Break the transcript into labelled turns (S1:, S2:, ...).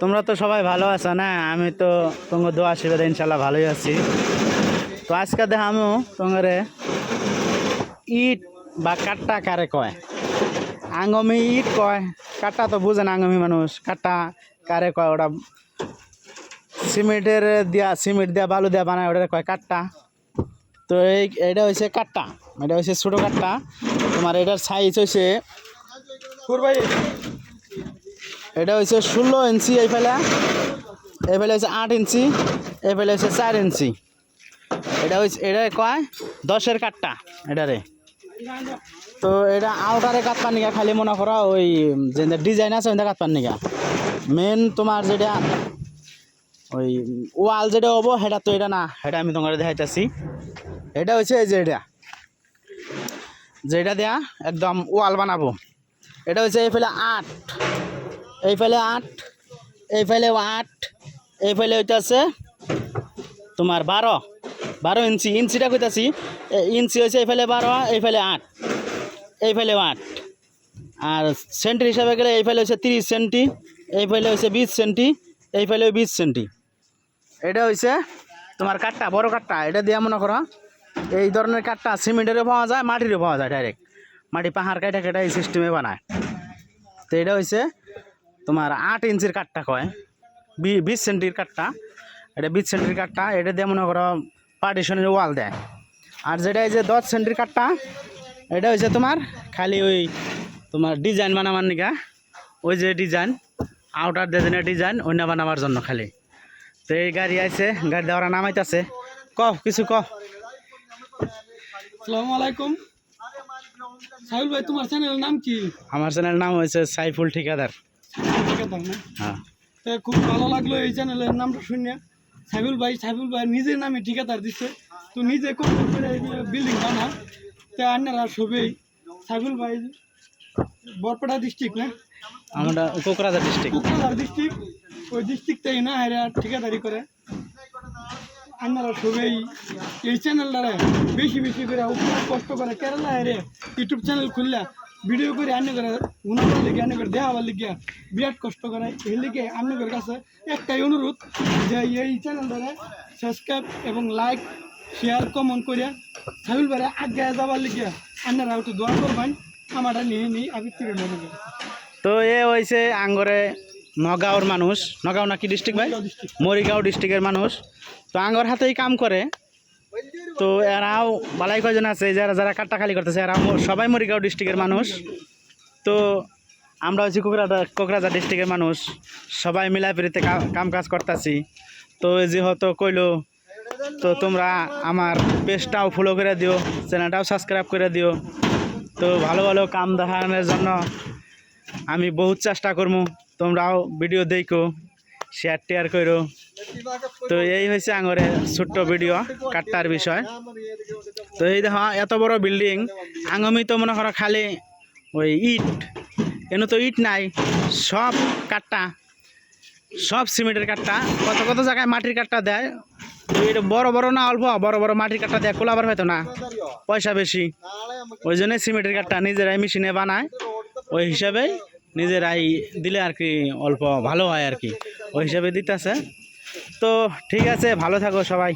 S1: তোমরা তো সবাই ভালো আছো না? আমি তো তোমার দোয়া আশীর্বাদে ইনশাল্লাহ ভালোই আছি। তো আজকে দেখামো তোমার ইট বা কাট্টা কারে কয়? আঙ্গমি ইট কয়? কাট্টা তো বুঝে না আঙ্গমি মানুষ। কাট্টা কারে কয়? ওটা সিমেন্টের দিয়া, সিমেন্ট দেওয়া বালু দেওয়া বানায় ওটা কয় কাট্টা। তো এই এটা হচ্ছে কাট্টা। এটা হচ্ছে ছোটো কাট্টা। তোমার এটার সাইজ হচ্ছে এটা হচ্ছে ষোলো ইঞ্চি, এই ফেলে। এই ফেলে হচ্ছে আট ইঞ্চি, এই ফেলে হচ্ছে চার ইঞ্চি। এটা হচ্ছে এটা কয়? দশের কাট্টা এটারে তো এটা আউটারে কাটপার নিগা খালি মনে করো ওই যে ডিজাইন আছে ওইটা কাটপার নিগা মেন তোমার যেটা ওই ওয়াল যেটা হব, সেটা তো এটা না, সেটা আমি তোমার দেখাইতেছি। এটা হচ্ছে এই যে এটা। যেটা দেয়া একদম ওয়াল বানাবো। এটা হচ্ছে এই ফেলে আট। এই ফেলে আট, এই ফেলে আট, এই ফেলে হইতেছে তোমার বারো। বারো ইঞ্চি, ইঞ্চিটা কইতাছি ইঞ্চি হচ্ছে এই ফেলে বারো, এই ফেলে আট, এই ফেলে আট। আর সেন্টি হিসাবে গেলে এই ফেলে হচ্ছে তিরিশ সেন্টি, এই ফেলে হচ্ছে বিশ সেন্টি, এই ফেলে বিশ সেন্টি। এটা হচ্ছে তোমার কাঠটা বড় কাঠটা এটা দিয়ে মনে করো। এই ধরনের কাঠটা সিমেন্টেরও পাওয়া যায়, মাটিরও পাওয়া যায় ডাইরেক্ট মাটি পাহাড় কাটা কেটে এই সিস্টেমে বানায়। তো এটা হচ্ছে তোমার আট ইঞ্চির কাঠটা কয়। বিশ সেন্টির কাঠটা। এটা বিশ সেন্টির কাঠটা, এটা দিয়ে মনে করো পার্টিশনের ওয়াল দেয়। আর যেটা এই যে দশ সেন্টির কাঠটা, এটা হচ্ছে তোমার খালি ওই তোমার ডিজাইন বানাবার নিকা। ওই যে ডিজাইন আউটার ডিজাইনের ডিজাইন অন্য বানাবার জন্য খালি। তো এই গাড়ি আছে গাড়ি দেওয়ার নামাইতেছে ক কিছু ক
S2: আসসালামু আলাইকুম। সাহিল ভাই তোমার চ্যানেলের নাম কি?
S1: আমার চ্যানেলের নাম হয়েছে সাইফুল ঠিকাদার।
S2: ঠিকাদার না?
S1: হ্যাঁ।
S2: তো খুব ভালো লাগল এই চ্যানেলের নামটা শুনে। সাইবুল ভাই সাইবুল ভাই নিজের নামে ঠিকাদার দিচ্ছে তো নিজে কষ্ট করে বিল্ডিং বানা তো আপনারা সবেই। সাইবুল ভাই বরপেটা ডিস্ট্রিক্ট না?
S1: আমরা কোকরাঝার ডিস্ট্রিক্ট
S2: কোকরাঝার ডিস্ট্রিক্ট ওই ডিস্ট্রিক্টটাই না এরা ঠিকাদারি করে। আপনারা সবাই এই চ্যানেলটারে বেশি বেশি করে কষ্ট করে কেরালা এরে ইউটিউব চ্যানেল খুললা ভিডিও করে আনে করে উনাবার লিগে আনে করে, দেখাবার লিগে বিরাট কষ্ট করে। এই লিগে আপনাদের কাছে একটাই অনুরোধ যে এই চ্যানেলটারে সাবস্ক্রাইব এবং লাইক শেয়ার কমেন্ট করে সাবিল বারে আগে যাবার লিগে আপনারা একটু দোয়া করবেন। আমারটা নিয়ে নিই আমি তিরে
S1: তো এ হয়েছে আঙ্গরে নগাঁওর মানুষ। নগাঁও নাকি ডিস্ট্রিক্ট ভাই? মরিগাঁও ডিস্ট্রিক্টের মানুষ। তো আঙ্গর হাতেই কাম করে। তো এরাও বালাই কয়জন আছে? যারা যারা কাট্টাখালি করতেছে এরা সবাই মরিগাঁও ডিস্ট্রিক্টের মানুষ। তো আমরা হচ্ছি কোকরাঝার কোকরাঝার ডিস্ট্রিক্টের মানুষ। সবাই মিলাপিরিতে কাম কাজ করতেছি। তো যেহেতু কইলো, তো তোমরা আমার পেজটাও ফলো করে দিও চ্যানেলটাও সাবস্ক্রাইব করে দিও। তো ভালো ভালো কাম দেখানোর জন্য আমি বহুত চেষ্টা করব তোমরাও ভিডিও দেখো শেয়ার টেয়ার করো। তো এই হয়েছে আঙরে ছোট্ট ভিডিও কাট্টার বিষয়। তো এই দেখো, এত বড় বিল্ডিং আঙমি তো মনে করো খালি ওই ইট, এনে তো ইট নাই, সব কাট্টা, সব সিমেন্টের কাট্টা, কত কত জায়গায় মাটির কাট্টা দেয়। এটা বড় বড় না, অল্প, বড় বড় মাটির কাট্টা দেয় কোলাবার হয়তো না, পয়সা বেশি। ওই জন্য সিমেন্টের কাট্টা নিজেরাই মেশিনে বানায়, ওই হিসাবেই নিজেরাই দিলে আর কি অল্প ভালো হয় আর কি। ওই হিসাবে দিতেছে। তো ঠিক আছে, ভালো থাকো সবাই।